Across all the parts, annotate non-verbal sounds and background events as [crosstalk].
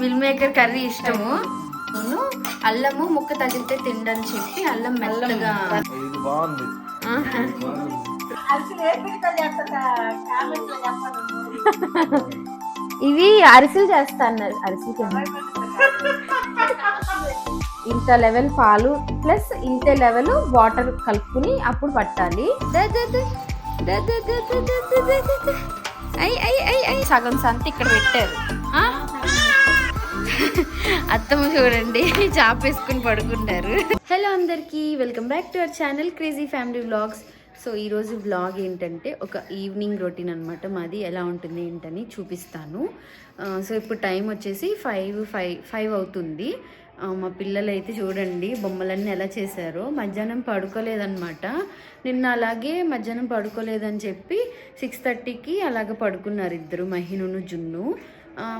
Meal maker curry ఇష్టము అవును, అల్లము ముక్క తగిలితే తిండని చెప్పి అల్లం మెల్లగా ఇది బాగుంది ఆహా. ఇవి అరిసెలు చేస్తా అన్నారు అరిసెలు ఇంత లెవెల్ పాలు ప్లస్ ఇంత లెవెల్ వాటర్ కలుపుకుని అప్పుడు పట్టాలి అయ్యి అయ్యి అయ్యి అయ్యి సగం సంత ఇక్కడ పెట్టారు. అత్తమ్మ చూడండి చాపేసుకుని పడుకుంటారు హలో అందరికీ welcome back to our channel crazy family vlogs so ఈరోజు వ్లాగ్ ఏంటంటే ఒక ఈవినింగ్ రొటీన్ అనమాట మాది ఎలా ఉంటుంది ఏంటని చూపిస్తాను. Uh, సో ఇప్పుడు టైం వచ్చేసి ఫైవ్ ఫైవ్ ఫైవ్ అవుతుంది. మా పిల్లలు అయితే చూడండి బొమ్మలన్నీ ఎలా చేశారో. మధ్యాహ్నం పడుకోలేదన్నమాట. నిన్న అలాగే మధ్యాహ్నం పడుకోలేదని చెప్పి సిక్స్ థర్టీకి అలాగ పడుకున్నారు ఇద్దరు మహినును జున్ను.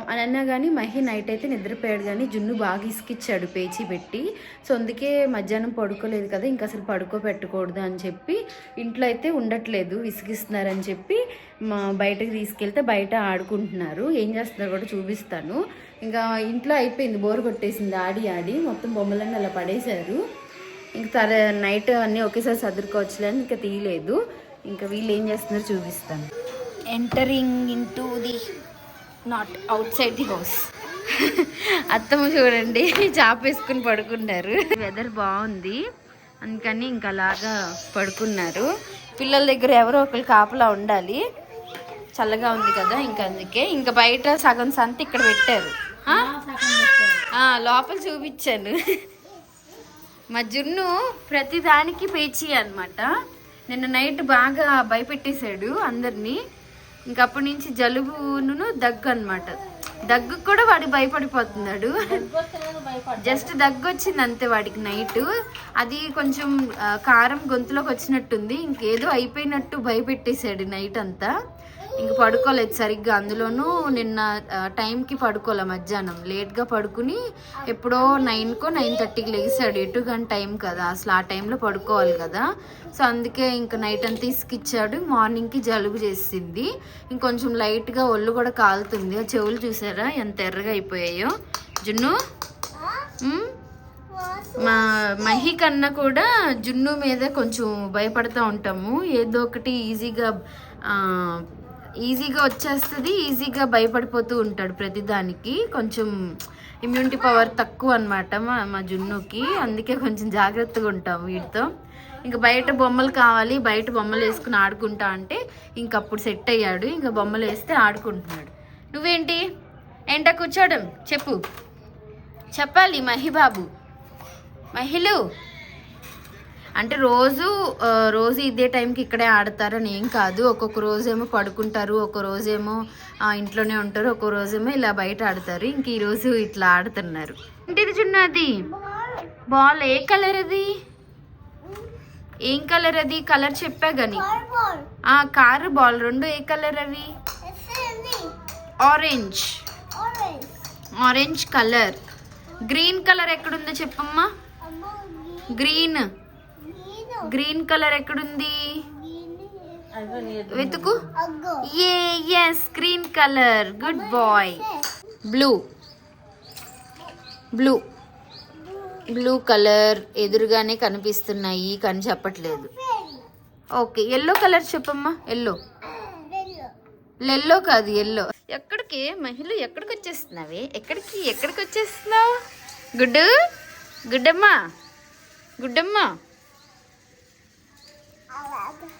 అని అన్నా కానీ మహి నైట్ అయితే నిద్రపోయాడు కానీ జున్ను బాగా ఇసుకిచ్చాడు పేచి పెట్టి. సో అందుకే మధ్యాహ్నం పడుకోలేదు కదా ఇంకా అసలు పడుకోబెట్టకూడదు అని చెప్పి ఇంట్లో అయితే ఉండట్లేదు విసిగిస్తున్నారని చెప్పి మా బయటకు తీసుకెళ్తే బయట ఆడుకుంటున్నారు. ఏం చేస్తున్నారో కూడా చూపిస్తాను. ఇంకా ఇంట్లో అయిపోయింది బోర్ కొట్టేసింది ఆడి ఆడి మొత్తం బొమ్మలన్నీ అలా పడేశారు. ఇంక తర నైట్ అన్నీ ఒకేసారి సర్దుకోవచ్చులే అని ఇంకా తీయలేదు. ఇంకా వీళ్ళు ఏం చేస్తున్నారో చూపిస్తాను. Entering into the not outside the house అత్తమ్మ చూడండి చాపేసుకుని పడుకున్నారు. వెదర్ బాగుంది. అందుకని ఇంకా అలాగా పడుకున్నారు. పిల్లల దగ్గర ఎవరో ఒకరు కాపలా ఉండాలి. చల్లగా ఉంది కదా ఇంకా అందుకే. ఇంకా బయట సగం సంత ఇక్కడ పెట్టారు. లోపల చూపించాను. మా జున్ను ప్రతిదానికి పేచి అనమాట నిన్న నైట్ బాగా భయపెట్టేశాడు అందరినీ. ఇంకప్పటి నుంచి జలుబును దగ్గు అనమాట దగ్గు కూడా వాడు భయపడిపోతున్నాడు. జస్ట్ దగ్గు వచ్చింది అంతే వాడికి నైట్. అది కొంచెం కారం గొంతులోకి వచ్చినట్టుంది. ఇంకేదో అయిపోయినట్టు భయపెట్టేశాడు నైట్ అంతా. ఇంక పడుకోలేదు సరిగ్గా. అందులోనూ నిన్న టైంకి పడుకోలే మధ్యాహ్నం. లేట్గా పడుకుని ఎప్పుడో నైన్కో నైన్ థర్టీకి లేచాడు. ఎటు గంట టైం కదా. అసలు ఆ టైంలో పడుకోవాలి కదా. సో అందుకే ఇంక నైట్ అంతా ఇసుకిచ్చాడు. మార్నింగ్కి జలుబు చేసింది. ఇంకొంచెం లైట్గా ఒళ్ళు కూడా కాలుతుంది. ఆ చెవులు చూసారా? ఎంత ఎర్రగా అయిపోయాయో. జున్ను? మా? మహి కన్నా కూడా జున్ను మీద కొంచెం భయపడతా ఉంటాము. ఏదో ఒకటి ఈజీగా ఈజీగా వచ్చేస్తుంది ఈజీగా భయపడిపోతూ ఉంటాడు ప్రతిదానికి. కొంచెం ఇమ్యూనిటీ పవర్ తక్కువ అనమాట మా మా జున్నుకి. అందుకే కొంచెం జాగ్రత్తగా ఉంటాం వీటితో. ఇంకా బయట బొమ్మలు కావాలి బయట బొమ్మలు వేసుకుని ఆడుకుంటా అంటే ఇంకప్పుడు సెట్ అయ్యాడు. ఇంకా బొమ్మలు వేస్తే ఆడుకుంటున్నాడు. నువ్వేంటి? ఏంటా కూర్చోవడం? చెప్పు. చెప్పాలి మహిబాబు. మహిళ! అంటే రోజు రోజు ఇదే టైంకి ఇక్కడే ఆడతారని ఏం కాదు. ఒక్కొక్క రోజేమో పడుకుంటారు ఒక్క రోజేమో ఇంట్లోనే ఉంటారు ఒక్కో రోజేమో ఇలా బయట ఆడతారు. ఇంక ఈ రోజు ఇట్లా ఆడుతున్నారు. ఇంటిది చిన్నది బాల్ ఏ కలర్ అది? ఏం కలర్ అది? కలర్ చెప్పా గాని. ఆ కారు బాల్ రెండు ఏ కలర్ అవి? Orange. Orange colour. Green colour ఎక్కడుందో చెప్పమ్మా. గ్రీన్. గ్రీన్ కలర్ ఎక్కడుంది? వెతుకు. Yes green colour. Good boy blue blue blue colour ఎదురుగానే కనిపిస్తున్నాయి కానీ చెప్పట్లేదు. ఓకే ఎల్లో కలర్ చెప్పమ్మా ఎల్లో ఎల్లో కాదు ఎల్లో ఎక్కడికి? మహిళ ఎక్కడికి వచ్చేస్తున్నావి? ఎక్కడికి? ఎక్కడికి వచ్చేస్తున్నావు? గుడ్డు? గుడ్డమ్మా? గుడ్డమ్మా అబ్బా అబ్బా అబ్బా అబ్బా అబ్బా అబ్బా.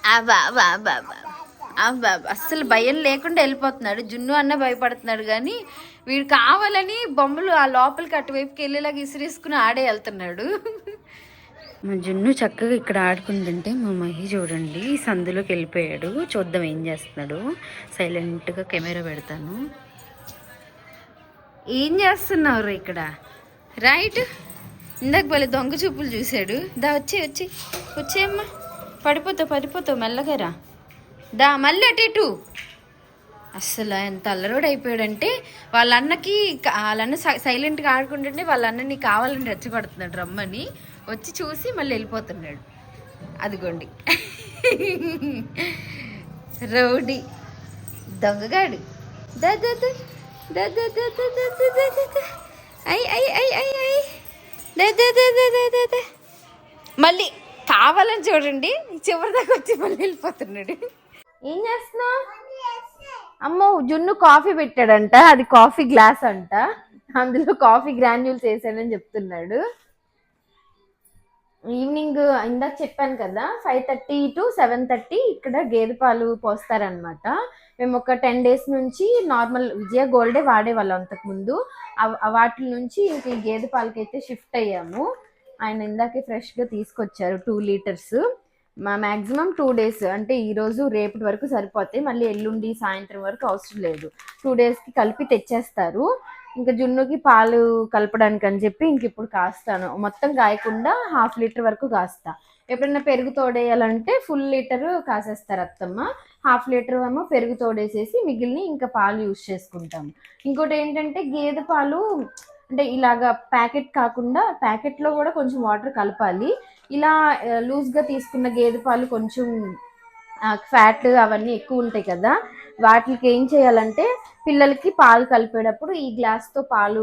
అస్సలు భయం లేకుండా వెళ్ళిపోతున్నాడు. జున్ను అన్న భయపడుతున్నాడు కానీ వీడు కావాలని బొమ్మలు ఆ లోపలికి అటువైపుకి వెళ్ళేలాగా ఇసిరేసుకుని ఆడే వెళ్తున్నాడు. మా జున్ను చక్కగా ఇక్కడ ఆడుకుంటుంటే మా మహి చూడండి సందులోకి వెళ్ళిపోయాడు. చూద్దాం ఏం చేస్తున్నాడు. సైలెంట్గా కెమెరా పెడతాను. ఏం చేస్తున్నారు ఇక్కడ? రైట్. ఇందాక భలే దొంగ చూపులు చూశాడు. దా వచ్చి వచ్చి వచ్చేయమ్మా పడిపోతావు పడిపోతావు మెల్లగరా దా మళ్ళీ అటు ఇటు అస్సలు ఎంత అల్లరోడు అయిపోయాడంటే వాళ్ళ అన్నకి వాళ్ళ అన్న సైలెంట్గా ఆడుకుంటుంటే వాళ్ళ అన్న నీకు కావాలని రెచ్చగొడుతున్నాడు రమ్మని వచ్చి చూసి మళ్ళీ వెళ్ళిపోతున్నాడు అదిగోండి రౌడీ దొంగగాడు అయ్యి అయ్యి అయ్యి అయ్యి మళ్ళీ కావాలని చూడండి చివరి దాకా వచ్చి మళ్ళీ వెళ్ళిపోతున్నాడు. ఏం చేస్తున్నావు? అమ్మో జున్ను కాఫీ పెట్టాడంట అది కాఫీ గ్లాస్ అంట. అందులో కాఫీ గ్రాన్యూల్స్ వేసానని చెప్తున్నాడు. ఈవినింగ్ ఇందాక చెప్పాను కదా five thirty to seven thirty ఇక్కడ గేదె పాలు పోస్తారనమాట మేము ఒక టెన్ డేస్ నుంచి నార్మల్ విజయ గోల్డే వాడేవాళ్ళం అంతకుముందు. వాటి నుంచి ఇంక గేదె పాలకైతే షిఫ్ట్ అయ్యాము. ఆయన ఇందాకే ఫ్రెష్గా తీసుకొచ్చారు టూ లీటర్స్ మా మ్యాక్సిమం టూ డేస్ అంటే ఈరోజు రేపటి వరకు సరిపోతాయి. మళ్ళీ ఎల్లుండి సాయంత్రం వరకు అవసరం లేదు. టూ డేస్కి కలిపి తెచ్చేస్తారు. ఇంకా జున్నుకి పాలు కలపడానికి అని చెప్పి ఇంక ఇప్పుడు కాస్తాను. మొత్తం కాయకుండా హాఫ్ లీటర్ వరకు కాస్తా. ఎప్పుడైనా పెరుగు తోడేయాలంటే ఫుల్ లీటర్ కాసేస్తారు అత్తమ్మ. హాఫ్ లీటర్ ఏమో పెరుగు తోడేసేసి మిగిలిన ఇంకా పాలు యూస్ చేసుకుంటాము. ఇంకోటి ఏంటంటే గేదె పాలు అంటే ఇలాగా ప్యాకెట్ కాకుండా ప్యాకెట్లో కూడా కొంచెం వాటర్ కలపాలి. ఇలా లూజ్గా తీసుకున్న గేదె పాలు కొంచెం ఫ్యాట్ అవన్నీ ఎక్కువ ఉంటాయి కదా వాటికి ఏం చేయాలంటే పిల్లలకి పాలు కలిపేటప్పుడు ఈ గ్లాస్తో పాలు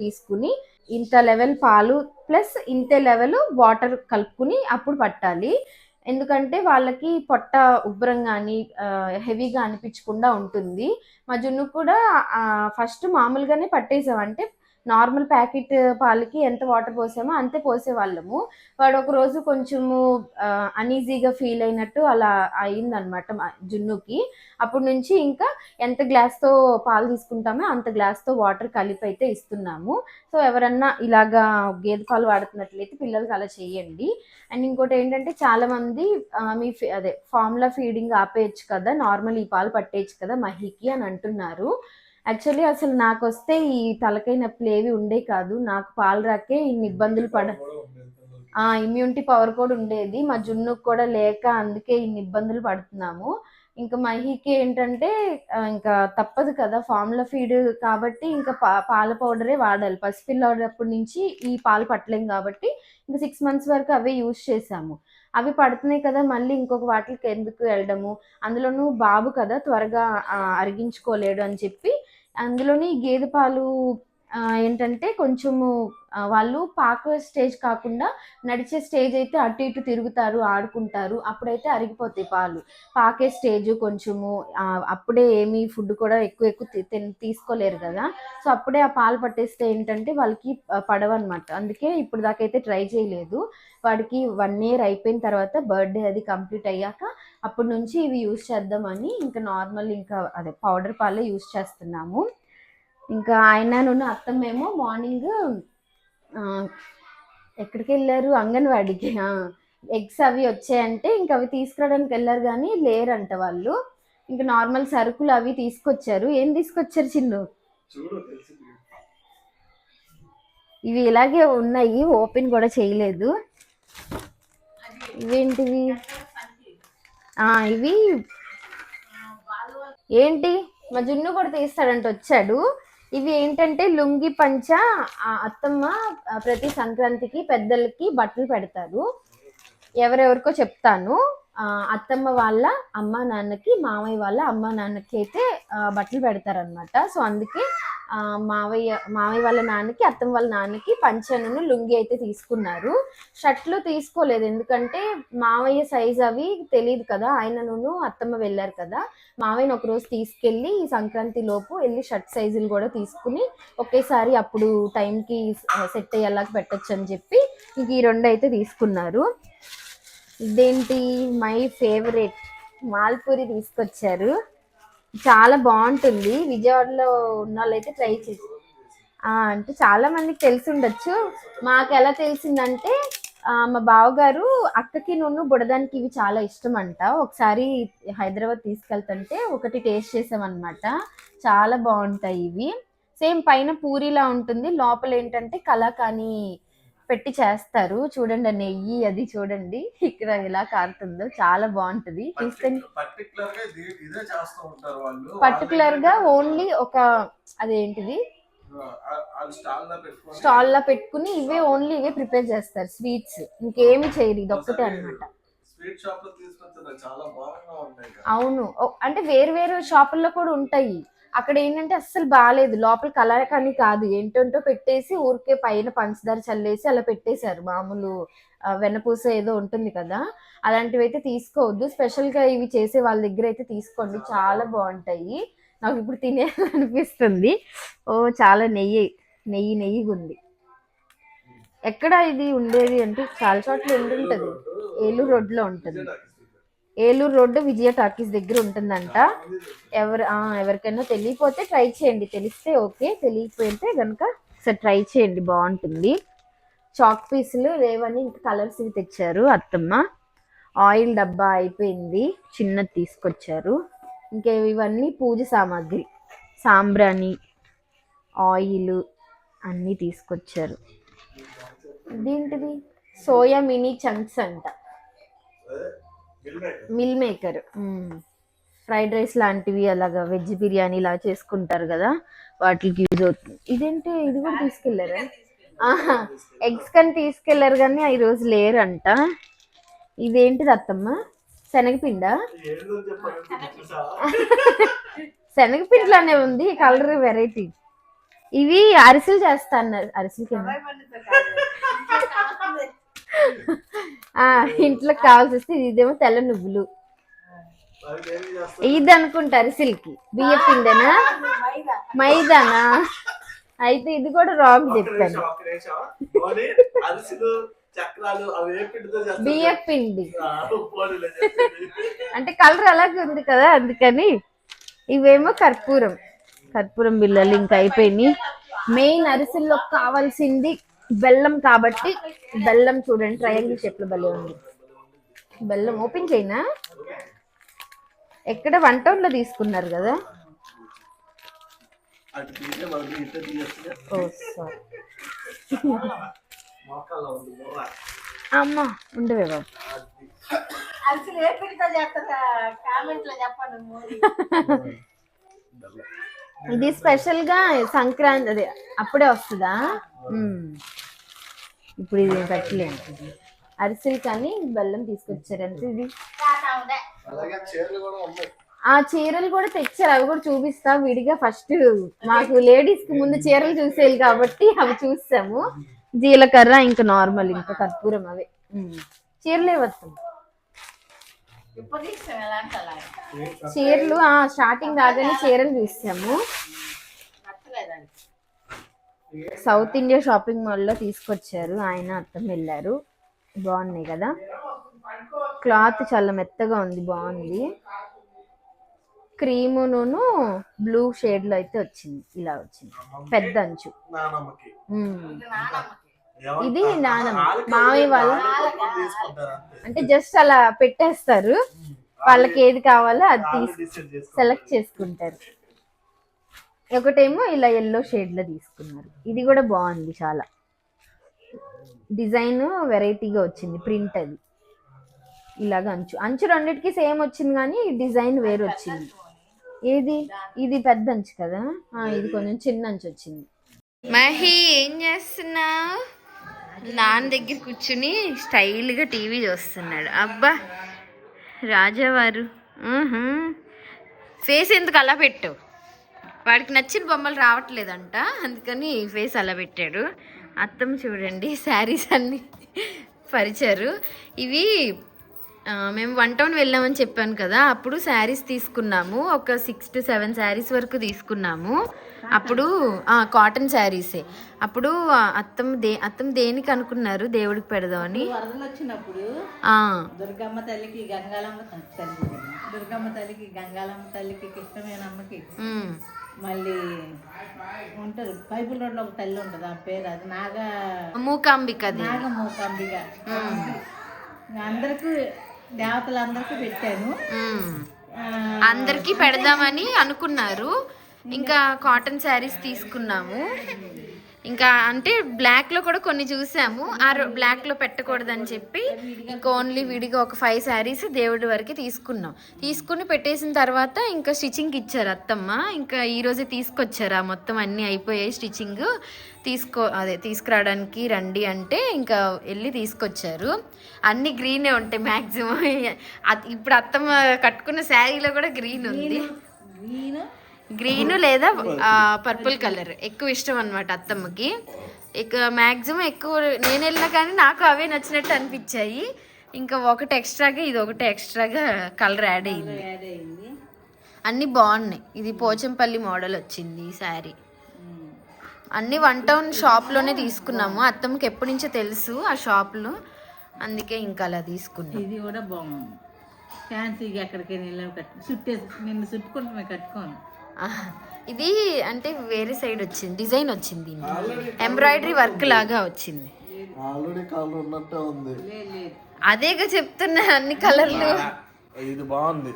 తీసుకుని ఇంత లెవెల్ పాలు ప్లస్ ఇంతే లెవెల్ వాటర్ కలుపుకుని అప్పుడు పట్టాలి. ఎందుకంటే వాళ్ళకి పొట్ట ఉబ్బరం కానీ హెవీగా అనిపించకుండా ఉంటుంది. మా జున్ను కూడా ఫస్ట్ మామూలుగానే పట్టేసామంటే నార్మల్ ప్యాకెట్ పాలకి ఎంత వాటర్ పోసామో అంతే పోసేవాళ్ళము. వాడు ఒక రోజు కొంచెము అనీజీగా ఫీల్ అయినట్టు అలా అయిందనమాట జున్నుకి. అప్పటి నుంచి ఇంకా ఎంత గ్లాస్తో పాలు తీసుకుంటామో అంత గ్లాస్తో వాటర్ కలిపి అయితే ఇస్తున్నాము. సో ఎవరన్నా ఇలాగా గేదె పాలు వాడుతున్నట్లయితే పిల్లలకి అలా చేయండి. అండ్ ఇంకోటి ఏంటంటే చాలామంది మీ ఫీ- అదే ఫార్ములా ఫీడింగ్ ఆపేయచ్చు కదా నార్మల్ ఈ పాలు పట్టేయచ్చు కదా మహికి అని అంటున్నారు. యాక్చువల్లీ అసలు నాకు వస్తే ఈ తలకాయ నొప్పులు ఏవి ఉండే కాదు. నాకు పాలు రాకే ఇన్ని ఇబ్బందులు పడ ఆ ఇమ్యూనిటీ పవర్ కూడా ఉండేది. మా జున్నుకు కూడా లేక అందుకే ఇన్ని ఇబ్బందులు పడుతున్నాము. ఇంకా మహికి ఏంటంటే ఇంకా తప్పదు కదా ఫార్ములా ఫీడ్ కాబట్టి ఇంకా పా పాల పౌడరే వాడాలి. పసిపిల్లడప్పటి నుంచి ఈ పాలు పట్టలేం కాబట్టి ఇంకా సిక్స్ మంత్స్ వరకు అవే యూజ్ చేసాము అవి పడుతున్నాయి కదా మళ్ళీ ఇంకొక వాటికి ఎందుకు వెళ్ళడము? అందులోనూ బాబు కదా త్వరగా అరిగించుకోలేడు అని చెప్పి అందులోని గేదె పాలు ఏంటంటే కొంచెము వాళ్ళు పాక స్టేజ్ కాకుండా నడిచే స్టేజ్ అయితే అటు ఇటు తిరుగుతారు ఆడుకుంటారు అప్పుడైతే అరిగిపోతాయి పాలు. పాకే స్టేజ్ కొంచెము అప్పుడే ఏమి ఫుడ్ కూడా ఎక్కువ ఎక్కువ తీసుకోలేరు కదా. సో అప్పుడే ఆ పాలు పట్టేస్తే ఏంటంటే వాళ్ళకి పడవన్నమాట. అందుకే ఇప్పుడు దాకా అయితే ట్రై చేయలేదు. వాడికి వన్ ఇయర్ అయిపోయిన తర్వాత బర్త్డే అది కంప్లీట్ అయ్యాక అప్పటి నుంచి ఇవి యూస్ చేద్దామని ఇంకా నార్మల్ ఇంకా అదే పౌడర్ పాలే యూస్ చేస్తున్నాము. ఇంకా ఆయన నున్న అత్తమ్మేమో మార్నింగ్ ఎక్కడికి వెళ్ళారు? అంగన్వాడికి. ఎగ్స్ అవి వచ్చాయంటే ఇంకా అవి తీసుకురావడానికి వెళ్ళారు కానీ లేరంట వాళ్ళు. ఇంకా నార్మల్ సరుకులు అవి తీసుకొచ్చారు. ఏం తీసుకొచ్చారు చిన్ను? ఇవి ఇలాగే ఉన్నాయి. ఓపెన్ కూడా చేయలేదు. ఇవేంటివి? ఆ, ఇవి ఏంటి? మా జున్ను కూడా తీస్తాడంట వచ్చాడు. ఇవి ఏంటంటే లుంగి పంచ అత్తమ్మ ప్రతి సంక్రాంతికి పెద్దలకి బట్టలు పెడతారు. ఎవరెవరికో చెప్తాను. అత్తమ్మ వాళ్ళ అమ్మ నాన్నకి మామయ్య వాళ్ళ అమ్మ నాన్నకి అయితే బట్టలు పెడతారనమాట సో అందుకే మావయ్య మావయ్య వాళ్ళ నాన్నకి అత్తమ్మ వాళ్ళ నాన్నకి పంచను లుంగి అయితే తీసుకున్నారు. షర్ట్లు తీసుకోలేదు. ఎందుకంటే మావయ్య సైజ్ అవి తెలియదు కదా. ఆయన అత్తమ్మ వెళ్ళారు కదా. మావయ్యను ఒకరోజు తీసుకెళ్ళి ఈ సంక్రాంతి లోపు వెళ్ళి షర్ట్ సైజులు కూడా తీసుకుని ఒకేసారి అప్పుడు టైంకి సెట్ అయ్యేలాగా పెట్టచ్చు అని చెప్పి ఇంక ఈ రెండు అయితే తీసుకున్నారు. ఇదేంటి? My favourite. మాల్పూరి తీసుకొచ్చారు. చాలా బాగుంటుంది. విజయవాడలో ఉన్న వాళ్ళైతే ట్రై చేసి అంటే చాలా మందికి తెలిసి ఉండొచ్చు. మాకు ఎలా తెలిసిందంటే మా బావగారు అక్కకి నూనె బుడదానికి ఇవి చాలా ఇష్టం అంట ఒకసారి హైదరాబాద్ తీసుకెళ్తుంటే ఒకటి టేస్ట్ చేసామన్నమాట. చాలా బాగుంటాయి ఇవి. సేమ్ పైన పూరిలా ఉంటుంది. లోపల ఏంటంటే కలాకాని పెట్టి చేస్తారు. చూడండి ఆ నెయ్యి అది చూడండి. ఇక్కడ ఎలా కారుతుందో చాలా బాగుంటుంది. పర్టికులర్గా ఓన్లీ ఒక అదేంటిది? స్టాల్లో పెట్టుకొని ఇవే ఓన్లీ ఇవే ప్రిపేర్ చేస్తారు. స్వీట్స్ ఇంకేమి చేయరు. ఇది ఒక్కటే కదా. అవును. అంటే వేరు వేరు షాపుల్లో కూడా ఉంటాయి. అక్కడ ఏంటంటే అస్సలు బాగాలేదు లోపల కలర్ కానీ కాదు. ఏంటంటో పెట్టేసి ఊరికే పైన పంచదార చల్లేసి అలా పెట్టేశారు. మామూలు ఆ, వెన్నపూస ఏదో ఉంటుంది కదా. అలాంటివి అయితే తీసుకోవద్దు. స్పెషల్గా ఇవి చేసే వాళ్ళ దగ్గర అయితే తీసుకోండి. చాలా బాగుంటాయి. నాకు ఇప్పుడు తినేయాలనిపిస్తుంది. ఓ చాలా నెయ్యి నెయ్యి నెయ్యిగా ఉంది. ఎక్కడ ఇది ఉండేది అంటే చాలా చోట్ల ఉండుంటది. ఏలూరు రోడ్లో ఉంటుంది. ఏలూరు రోడ్డు విజయ టాకీస్ దగ్గర ఉంటుందంట. ఎవరు ఎవరికైనా తెలియపోతే ట్రై చేయండి. తెలిస్తే ఓకే తెలియకపోతే కనుక ఒకసారి ట్రై చేయండి. బాగుంటుంది. చాక్ పీసులు లేవని ఇంకా కలర్స్ ఇవి తెచ్చారు అత్తమ్మ. ఆయిల్ డబ్బా అయిపోయింది. చిన్నది తీసుకొచ్చారు. ఇంకా ఇవన్నీ పూజ సామాగ్రి. సాంబ్రాణి ఆయిల్ అన్నీ తీసుకొచ్చారు. ఇదేంటిది? సోయా మినీ చంక్స్ అంట. మిల్ మేకర్ ఫ్రైడ్ రైస్ లాంటివి అలాగా వెజ్ బిర్యానీ ఇలా చేసుకుంటారు కదా వాటికి యూజ్ అవుతుంది. ఇదేంటి? ఇది కూడా తీసుకెళ్ళారా ఎగ్స్ కానీ తీసుకెళ్ళారు కానీ ఈ రోజు లేరంట. ఇదేంటిది అత్తమ్మ? శనగపిండ? శనగపిండిలానే ఉంది కలర్ వెరైటీ ఇవి అరిసెలు చేస్తా అన్నారు. అరిసెలు కింద ఆ, ఇంట్లో కావాల్సి వస్తే ఇదేమో తెల్ల నువ్వులు. ఇది అనుకుంటా అరిసెలకి బియ్య పిండేనా? మైదానా? అయితే ఇది కూడా రాంగ్ చెప్పాను? బియ్య పిండి. అంటే కలర్ అలాగే ఉంది కదా అందుకని ఇవేమో కర్పూరం. కర్పూరం బిళ్ళలు ఇంకా అయిపోయినాయి. మెయిన్ అరిసెల్లో కావాల్సింది బెల్లం కాబట్టి బెల్లం చూడండి ట్రయాంగిల్ షేప్లో భలే ఉంది. బెల్లం ఓపెన్ చేయనా? ఎక్కడ వన్ టౌన్లో తీసుకున్నారు కదా. అమ్మా ఉండవే బాబు. అసలు ఏ పిండితో చేస్తారా కామెంట్లో చెప్పండి [laughs] ఇది స్పెషల్గా సంక్రాంతి అదే అప్పుడే వస్తుందా. ఇప్పుడు ఇది పెట్టలేము. అరిసెలు కానీ బెల్లం తీసుకొచ్చారంటే ఇది. అలాగే చీరలు కూడా ఉన్నాయి. ఆ చీరలు కూడా తెచ్చారు. అవి కూడా చూపిస్తా. విడిగా ఫస్ట్ మాకు లేడీస్కి ముందు చీరలు చూసేయాలి కాబట్టి అవి చూసాము. జీలకర్ర ఇంకా నార్మల్ ఇంకా కర్పూరం అవే. చీరలే వస్తాం ఇప్పుడు తీస్తాం ఎలాంటి అలాగే చీరలు ఆ స్టార్టింగ్ రాగానే చీరలు చూసాము. నచ్చలేదండి. సౌత్ ఇండియా షాపింగ్ మాల్లో తీసుకొచ్చారు. ఆయన అత్తం వెళ్ళారు. బాగున్నాయి కదా. క్లాత్ చాలా మెత్తగా ఉంది బాగుంది. క్రీమును బ్లూ షేడ్లో అయితే వచ్చింది. ఇలా వచ్చింది. పెద్ద అంచు. ఇది నానమ్మ మామయ్య వాళ్ళు. అంటే జస్ట్ అలా పెట్టేస్తారు. వాళ్ళకి ఏది కావాలో అది తీసు. సెలెక్ట్ చేసుకుంటారు. ఒకటేమో ఇలా ఎల్లో షేడ్లో తీసుకున్నారు. ఇది కూడా బాగుంది చాలా. డిజైన్ వెరైటీగా వచ్చింది. ప్రింట్ అది. ఇలాగ అంచు. అంచు రెండిటికి సేమ్ వచ్చింది కానీ డిజైన్ వేరు వచ్చింది. ఏది? ఇది పెద్ద అంచు కదా? ఆ, ఇది కొంచెం చిన్న అంచు వచ్చింది. మహి ఏం చేస్తున్నావు? నాన్న దగ్గర కూర్చుని స్టైల్గా టీవీ చూస్తున్నాడు. అబ్బా రాజావారు. ఫేస్ ఎందుకు అలా పెట్టావు వాడికి నచ్చిన బొమ్మలు రావట్లేదంట. అందుకని ఫేస్ అలా పెట్టాడు. అత్తమ్మ చూడండి శారీస్ అన్ని పరిచారు. ఇవి మేము వన్ టౌన్ వెళ్ళామని చెప్పాను కదా అప్పుడు శారీస్ తీసుకున్నాము. ఒక సిక్స్ టు సెవెన్ శారీస్ వరకు తీసుకున్నాము. అప్పుడు కాటన్ శారీసే. అప్పుడు ఆ, అత్తమ్మ దే అత్తమ్మ దేనికి అనుకున్నారు దేవుడికి పెడదామని వరదలు వచ్చినప్పుడు దుర్గమ్మ తల్లికి గంగాలమ్మ తల్లి దుర్గమ్మ తల్లికి గంగాలమ్మ తల్లికి కృష్ణమేనమ్మకి మళ్ళీ ఉంటారు. బైబుల్ రోడ్లో ఒక తల్లి ఉంటుంది ఆ పేరు అది నాగా మూకాంబికది. నాగమూకంబిగ అందరికీ దేవతలందరికీ పెట్టాను. అందరికీ పెడదామని అనుకున్నారు. ఇంకా కాటన్ శారీస్ తీసుకున్నాము. ఇంకా అంటే బ్లాక్లో కూడా కొన్ని చూసాము. ఆ బ్లాక్లో పెట్టకూడదని చెప్పి ఇంకా ఓన్లీ విడిగా ఒక ఫైవ్ శారీస్ దేవుడి వరకు తీసుకున్నాం. తీసుకుని పెట్టేసిన తర్వాత ఇంకా స్టిచ్చింగ్ ఇచ్చారు అత్తమ్మ. ఇంకా ఈ రోజే తీసుకొచ్చారు. ఆ మొత్తం అన్ని అయిపోయాయి స్టిచ్చింగ్ తీసుకో అదే తీసుకురావడానికి రండి అంటే ఇంకా వెళ్ళి తీసుకొచ్చారు. అన్ని గ్రీనే ఉంటాయి మ్యాక్సిమం [laughs] ఇప్పుడు అత్తమ్మ కట్టుకున్న శారీలో కూడా గ్రీన్ ఉంది. గ్రీన్ గ్రీన్ లేదా పర్పుల్ కలర్. ఎక్కువ ఇష్టం అనమాట అత్తమ్మకి. ఇక మ్యాక్సిమం ఎక్కువ నేను వెళ్ళినా కానీ నాకు అవే నచ్చినట్టు అనిపించాయి. ఇంకా ఒకటి ఎక్స్ట్రాగా ఇది ఒకటి ఎక్స్ట్రాగా కలర్ యాడ్ అయింది. అన్నీ బాగున్నాయి. ఇది పోచంపల్లి మోడల్ వచ్చింది ఈ శారీ. అన్ని వన్ టౌన్ షాప్లోనే తీసుకున్నాము. అత్తమ్మకి ఎప్పటి నుంచో తెలుసు ఆ షాప్లో. అందుకే ఇంకా అలా తీసుకున్నాం. ఇది కూడా బాగుంది. ఫ్యాన్సీగా ఎక్కడికైనా వెళ్ళాము కట్టు చుట్టేసి నిన్ను చుట్టుకుంటే కట్టుకోను. ఆహ్, ఇది అంటే వేరే సైడ్ వచ్చింది డిజైన్ వచ్చింది ఎంబ్రాయిడరీ వర్క్ లాగా వచ్చింది. ఆల్రెడీ కలర్ ఉన్నట్టే ఉంది. లేదు లేదు అదేగా చెప్తున్నా అన్ని కలర్లు. ఇది బాగుంది.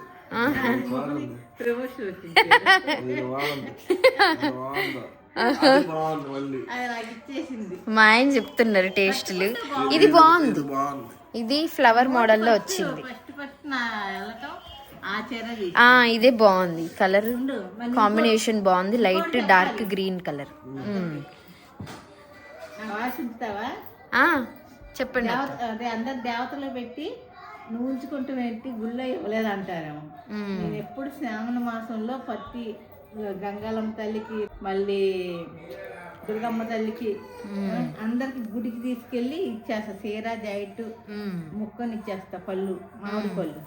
మా ఆయన చెప్తున్నారు టేస్ట్లు. ఇది బాగుంది. ఇది బాగుంది ఇది ఫ్లవర్ మోడల్లో వచ్చింది. ఇదే బాగుంది. కలర్ కాంబినేషన్ బాగుంది. లైట్ డార్క్ గ్రీన్ కలర్ చెప్పండి అదే అందరు దేవతలు పెట్టి నువ్వు ఉంచుకుంటూ పెట్టి గుళ్ళో ఇవ్వలేదు అంటారేమో. నేను ఎప్పుడు శ్రావణ మాసంలో పత్తి గంగాలమ్మ తల్లికి మళ్ళీ దుర్గమ్మ తల్లికి అందరికి గుడికి తీసుకెళ్ళి ఇచ్చేస్తా. చీర జాయిట్. ముక్కని ఇచ్చేస్తా పళ్ళు మామిడి పళ్ళు.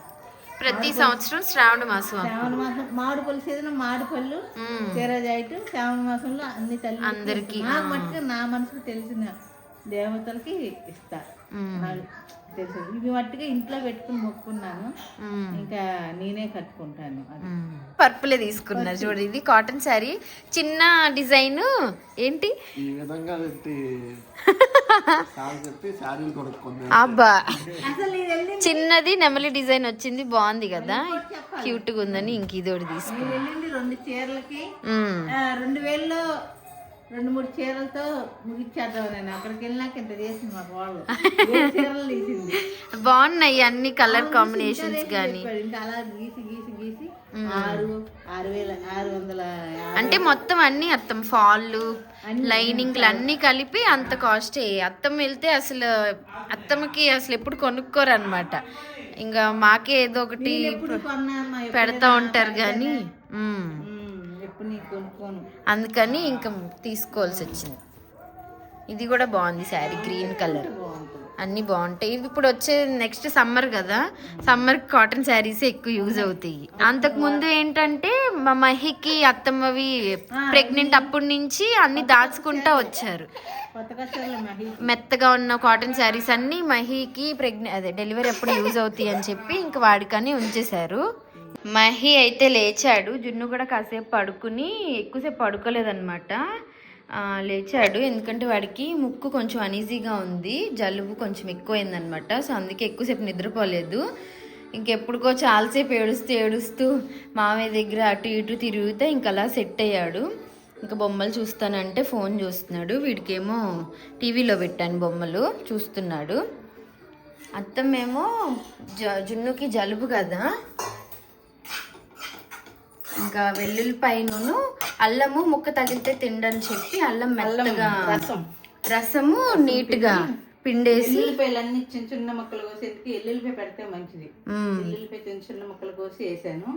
ప్రతి సంవత్సరం శ్రావణ మాసం శ్రావణ మాసం మామిడి పళ్ళు సీజన్ మామిడి పళ్ళు మ్మ్. చీర జాయిట్ శ్రావణ మాసంలో అన్ని తల్లి అందరికీ, నాకు మట్టుకు నా మనసుకు తెలిసిన దేవతలకి ఇస్తా. మ్మ్. నాకు తెలుసు. ఇవి మట్టుగా ఇంట్లో పెట్టుకుని మొక్కున్నాను. ఇంకా నేనే కట్టుకుంటాను పర్పులే తీసుకున్నారు చూడు ఇది కాటన్ శారీ. చిన్న డిజైన్. ఏంటి? ఈ విధంగా అబ్బా. చిన్నది నెమలి డిజైన్ వచ్చింది బాగుంది కదా. క్యూట్గా ఉందని ఇంక ఇది ఒకటి తీసుకు నేను వెళ్ళింది రెండు చీరలకి. మ్మ్. ఆ, రెండు వేల్లో రెండు మూడు చీరలతో ముగిచ్చేద్దాం నేను. అక్కడికి వెళ్ళినాక ఇంత చేసింది మా వాళ్ళు. [laughs] చీరలు తీసింది. బాగున్నాయి అన్ని కలర్ కాంబినేషన్స్ చెప్పాడు. ఇంకా అలా గీసి గీసి గీసి ఆరు ఆరు వేల ఆరు వందల. అంటే మొత్తం అన్ని అత్తం ఫాళ్ళు లైనింగ్లు అన్ని కలిపి అంత కాస్ట్ అత్తం వెళ్తే అసలు అత్తమ్మకి అసలు ఎప్పుడు కొనుక్కోరు అనమాట ఇంకా మాకే ఏదో ఒకటి పెడతా ఉంటారు కానీ ఎప్పుడు నీకు అందుకని ఇంకా తీసుకోవాల్సి వచ్చింది. ఇది కూడా బాగుంది శారీ గ్రీన్ కలర్. అన్నీ బాగుంటాయి. ఇప్పుడు వచ్చే నెక్స్ట్ సమ్మర్ కదా సమ్మర్ కాటన్ శారీస్ ఎక్కువ యూజ్ అవుతాయి. అంతకు ముందు ఏంటంటే మా మహికి అత్తమ్మవి ప్రెగ్నెంట్ అప్పటి నుంచి అన్ని దాచుకుంటా వచ్చారు. మెత్తగా ఉన్న కాటన్ శారీస్ అన్ని మహికి ప్రెగ్నె అదే డెలివరీ ఎప్పుడు యూజ్ అవుతాయి అని చెప్పి ఇంక వాడికని ఉంచేశారు. మహి అయితే లేచాడు. జున్ను కూడా కాసేపు పడుకుని ఎక్కువసేపు పడుకోలేదనమాట లేచాడు. ఎందుకంటే వాడికి ముక్కు కొంచెం అనీజీగా ఉంది. జలుబు కొంచెం ఎక్కువైందనమాట సో అందుకే ఎక్కువసేపు నిద్రపోలేదు. ఇంకెప్పుడుకో చాలాసేపు ఏడుస్తూ ఏడుస్తూ మామయ్య దగ్గర అటు ఇటు తిరుగుతే ఇంక అలా సెట్ అయ్యాడు. ఇంకా బొమ్మలు చూస్తానంటే ఫోన్ చూస్తున్నాడు. వీడికేమో టీవీలో పెట్టాను బొమ్మలు చూస్తున్నాడు. అత్తమ్మేమో జ జున్నుకి జలుబు కదా. ఇంకా వెల్లుల్లిపాయను అల్లము ముక్క తగిలితే తిండని చెప్పి అల్లం మెల్లగా రసం. రసము నీట్గా పిండేసి ఎల్లుల్లిపాయలు అన్ని చిన్న చిన్న ముక్కలు కోసి ఎందుకు ఎల్లుల్లిపాయ పెడితే మంచిది. ఎల్లుల్లిపాయ చిన్న చిన్న ముక్కలు కోసి వేసాను.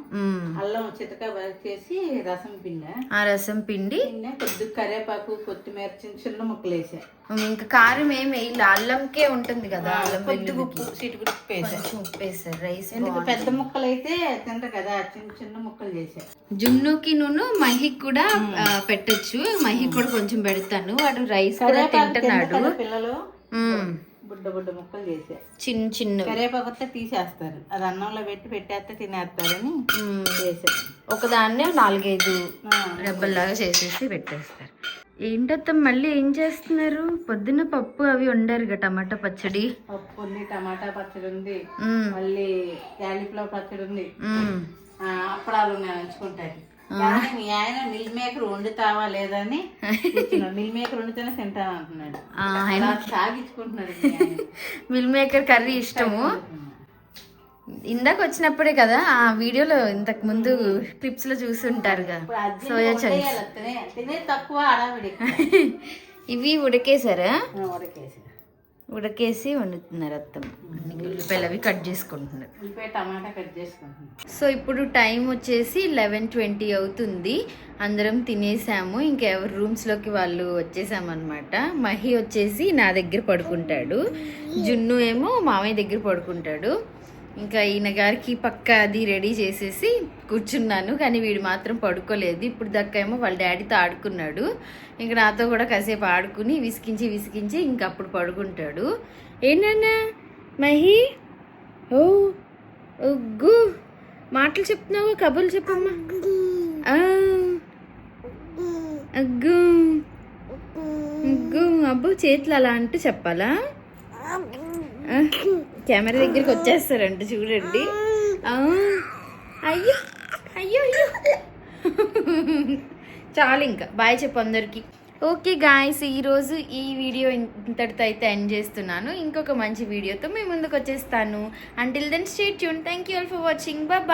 అల్లం చితక చేసి రసం పిండా. ఆ రసం పిండి. కొద్ది కరివేపాకు కొత్తిమీర చిన్న చిన్న ముక్కలు వేసా. ఇంకా కారం ఏమి వేయాలి? అల్లంకే ఉంటుంది కదా అల్లం కొద్ది ఉప్పు చిటుకుడు ఉప్పు వేసా. కొంచెం ఉప్పేసారు రైస్ ఎందుకు? పెద్ద ముక్కలు అయితే తింటారు కదా చిన్న చిన్న ముక్కలు చేసా. జున్నుకి నూను మహికి కూడా పెట్టొచ్చు. మహికి కూడా కొంచెం పెడతాను. వాడు రైస్ కూడా తింటున్నాడు. పిల్లలు. బుడ్డ బుడ్డ ముక్కలు చేసా. చిన్న చిన్న. కరివేపాకు వస్తే తీసేస్తారు. అది అన్నంలో పెట్టి పెట్టేస్తే తినేస్తారని చేసా. ఒకదాన్నే నాలుగైదు ఆ, రెబ్బల్లాగా చేసేసి పెట్టేస్తారు. ఏంటత్తం మళ్ళీ ఏం చేస్తున్నారు? పొద్దున్న పప్పు అవి వండారుగా టమాటా పచ్చడి. పప్పు ఉంది టమాటా పచ్చడి ఉంది. మళ్ళీ క్యాలీఫ్లవర్ పచ్చడి ఉంది. అప్పడాలు ఉన్నాయి నంచుకుంటారు. కానీ మీ ఆయన మిల్ మేకర్ వండుతావా లేదని. మిల్ మేకర్ వండితేనే తింటాను అంటున్నాడు. సాగించుకుంటున్నాడు. మిల్ మేకర్ కర్రీ ఇష్టము. ఇందాక వచ్చినప్పుడే కదా ఆ వీడియోలో ఇంతకు ముందు క్లిప్స్లో ఇప్పుడు అర్జెంట్ సోయా చంక్స్ తినే తక్కువ [laughs] ఇవి ఉడికేసారా ఉడకేసి వండుతున్నారు అత్తమ్మ అన్ని ఉల్లిపాయలు అవి కట్ చేసుకుంటున్నారు ఉల్లిపాయ టమాటా కట్ చేసుకుంటున్నాం. సో ఇప్పుడు టైం వచ్చేసి లెవెన్ ట్వంటీ అవుతుంది. అందరం తినేసాము. ఇంకా ఎవరి రూమ్స్లోకి వాళ్ళు వచ్చేసామన్నమాట. మహి వచ్చేసి నా దగ్గర పడుకుంటాడు. జున్ను ఏమో మామయ్య దగ్గర పడుకుంటాడు. ఇంకా ఈయన గారికి పక్క అది రెడీ చేసేసి కూర్చున్నాను కానీ వీడు మాత్రం పడుకోలేదు. ఇప్పుడు దక్క ఏమో వాళ్ళ డాడీతో ఆడుకున్నాడు. ఇంకా నాతో కూడా కాసేపు ఆడుకుని విసికించి విసికించి ఇంక అప్పుడు పడుకుంటాడు. ఏంటన్నా? మహి? ఓ ఒగ్గు మాటలు చెప్తున్నావు కబుర్లు చెప్పమ్మా. ఆ, అగ్గు అగ్గు అబ్బు చేతులు అలా అంటూ చెప్పాలా? కెమెరా దగ్గరికి వచ్చేస్తారంట చూడండి. అయ్యో అయ్యో అయ్యో. చాలు ఇంకా. బాయ్ చెప్పు అందరికీ. ఓకే గాయస్ ఈరోజు ఈ వీడియో ఇంతటితో అయితే ఎండ్ చేస్తున్నాను. ఇంకొక మంచి వీడియోతో మీ ముందుకు వచ్చేస్తాను. Until then stay tuned thank you all for watching bye